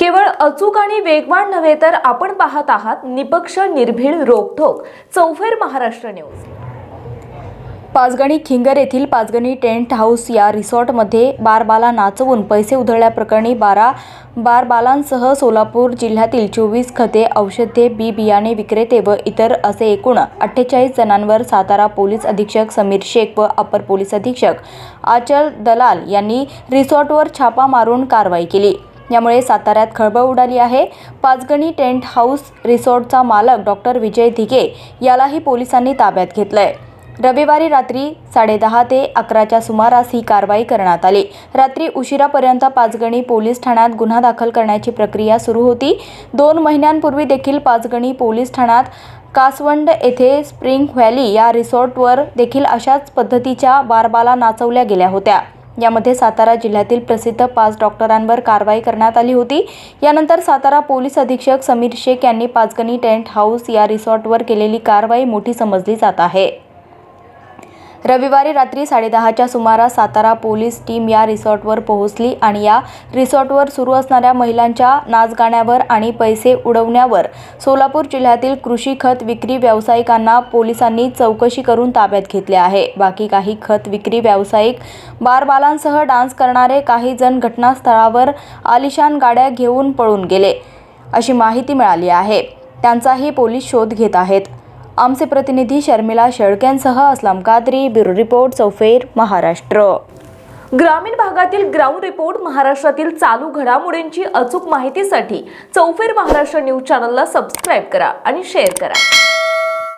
केवळ अचूक आणि वेगवान नव्हे तर आपण पाहत आहात निपक्ष निर्भीड रोखोक चौफेर महाराष्ट्र न्यूज. पाचगणी खिंगर येथील पाचगणी टेंट हाऊस या रिसॉर्टमध्ये बारबाला नाचवून पैसे उधळल्याप्रकरणी बारा बारबालांसह सोलापूर जिल्ह्यातील चोवीस खते औषधे बी बियाणे विक्रेते व इतर असे एकूण अठ्ठेचाळीस जणांवर सातारा पोलीस अधीक्षक समीर शेख व अपर पोलीस अधीक्षक आचल दलाल यांनी रिसॉर्टवर छापा मारून कारवाई केली. यामुळे साताऱ्यात खळबळ उडाली आहे. पाचगणी टेंट हाऊस रिसॉर्टचा मालक डॉक्टर विजय धिगे यालाही पोलिसांनी ताब्यात घेतलंय. रविवारी रात्री साडेदहा ते अकराच्या सुमारास ही कारवाई करण्यात आली. रात्री उशिरापर्यंत पाचगणी पोलीस ठाण्यात गुन्हा दाखल करण्याची प्रक्रिया सुरू होती. दोन महिन्यांपूर्वी देखील पाचगणी पोलीस ठाण्यात कासवंड येथे स्प्रिंग व्हॅली या रिसॉर्टवर देखील अशाच पद्धतीच्या बारबाला नाचवल्या गेल्या होत्या. यामध्ये सातारा जिल्ह्यातील प्रसिद्ध पाच डॉक्टरांवर कारवाई करण्यात आली होती. यानंतर सातारा पोलीस अधीक्षक समीर शेख यांनी पाचगणी टेंट हाऊस या रिसॉर्टवर केलेली कारवाई मोठी समजली जात आहे. रविवारी रात्री साडेदहाच्या सुमारास सातारा पोलीस टीम या रिसॉर्टवर पोहोचली आणि या रिसॉर्टवर सुरू असणाऱ्या महिलांच्या नाचगाण्यावर आणि पैसे उडवण्यावर सोलापूर जिल्ह्यातील कृषी खत विक्री व्यावसायिकांना पोलिसांनी चौकशी करून ताब्यात घेतले आहे. बाकी काही खत विक्री व्यावसायिक बारबालांसह डान्स करणारे काही जण घटनास्थळावर आलिशान गाड्या घेऊन पळून गेले. अशी माहिती मिळाली आहे. त्यांचाही पोलीस शोध घेत आहेत. आमचे प्रतिनिधी शर्मिला शेळक्यांसह असलाम कादरी ब्युरो रिपोर्ट चौफेर महाराष्ट्र. ग्रामीण भागातील ग्राउंड रिपोर्ट महाराष्ट्रातील चालू घडामोडींची अचूक माहितीसाठी चौफेर महाराष्ट्र न्यूज चॅनलला सबस्क्राईब करा आणि शेअर करा.